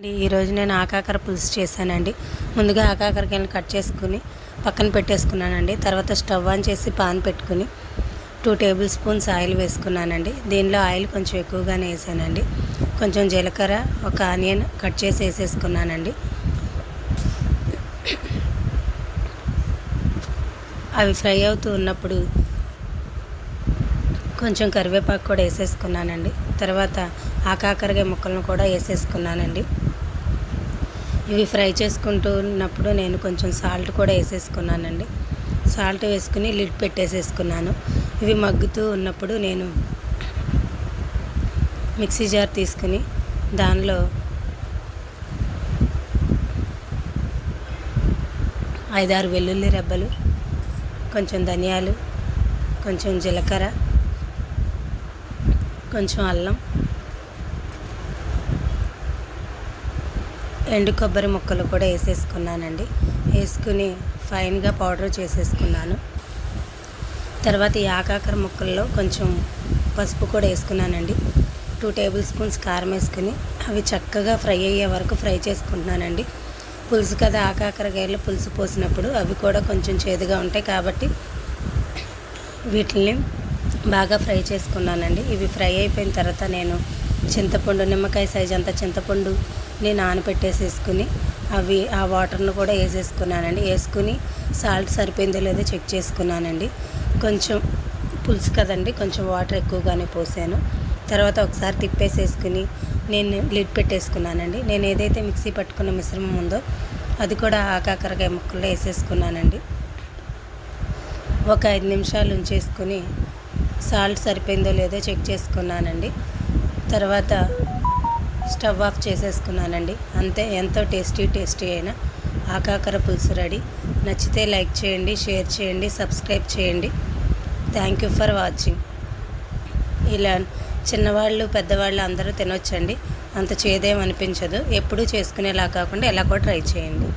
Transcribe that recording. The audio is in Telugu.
అండి ఈరోజు నేను ఆకాకర పులుసు చేశానండి. ముందుగా ఆకాకరకాయలను కట్ చేసుకుని పక్కన పెట్టేసుకున్నానండి. తర్వాత స్టవ్ ఆన్ చేసి పాన్ పెట్టుకుని టూ టేబుల్ స్పూన్స్ ఆయిల్ వేసుకున్నానండి. దీనిలో ఆయిల్ కొంచెం ఎక్కువగానే వేసానండి. కొంచెం జీలకర్ర ఒక ఆనియన్ కట్ చేసి వేసేసుకున్నానండి. అవి ఫ్రై అవుతూ ఉన్నప్పుడు కొంచెం కరివేపాకు కూడా వేసేసుకున్నానండి. తర్వాత ఆకాకరకాయ ముక్కలను కూడా వేసేసుకున్నానండి. ఇవి ఫ్రై చేసుకుంటూ ఉన్నప్పుడు నేను కొంచెం సాల్ట్ కూడా వేసేసుకున్నానండి. సాల్ట్ వేసుకుని లిడ్ పెట్టేసేసుకున్నాను. ఇవి మగ్గుతూ ఉన్నప్పుడు నేను మిక్సీ జార్ తీసుకుని దానిలో ఐదారు వెల్లుల్లి రెబ్బలు కొంచెం ధనియాలు కొంచెం జీలకర్ర కొంచెం అల్లం ఎండు కొబ్బరి ముక్కలు కూడా వేసేసుకున్నానండి. వేసుకుని ఫైన్గా పౌడర్ చేసేసుకున్నాను. తర్వాత ఈ ఆకాకర ముక్కల్లో కొంచెం పసుపు కూడా వేసుకున్నానండి. టూ టేబుల్ స్పూన్స్ కారం వేసుకుని అవి చక్కగా ఫ్రై అయ్యే వరకు ఫ్రై చేసుకుంటున్నానండి. పులుసు కదా ఆకాకరకాయలు పులుసు పోసినప్పుడు అవి కూడా కొంచెం చేదుగా ఉంటాయి కాబట్టి వీటిని బాగా ఫ్రై చేసుకున్నానండి. ఇవి ఫ్రై అయిపోయిన తర్వాత నేను చింతపండు నిమ్మకాయ సైజ్ అంత చింతపండు నేను నానబెట్టేసేసుకుని అవి ఆ వాటర్ను కూడా వేసేసుకున్నానండి. వేసుకుని సాల్ట్ సరిపోయిందో లేదో చెక్ చేసుకున్నానండి. కొంచెం పులుసు కదండి కొంచెం వాటర్ ఎక్కువగానే పోసాను. తర్వాత ఒకసారి తిప్పేసేసుకుని నేను లిడ్ పెట్టేసుకున్నానండి. నేను ఏదైతే మిక్సీ పట్టుకున్న మిశ్రమం ఉందో అది కూడా ఆకాకరకాయ ముక్కల్లో వేసేసుకున్నానండి. ఒక ఐదు నిమిషాలు ఉంచేసుకుని సాల్ట్ సరిపోయిందో లేదో చెక్ చేసుకున్నానండి. తర్వాత స్టవ్ ఆఫ్ చేసేసుకున్నానండి. అంతే ఎంతో టేస్టీ టేస్టీ అయిన ఆకాకర పులుసు రెడీ. నచ్చితే లైక్ చేయండి షేర్ చేయండి సబ్స్క్రైబ్ చేయండి. Thank you for watching. ఇలా చిన్నవాళ్ళు పెద్దవాళ్ళు అందరూ తినొచ్చండి. అంత చేదేం అనిపించదు ఎప్పుడూ చేసుకునేలా కాకుండా ఎలా కూడా ట్రై చేయండి.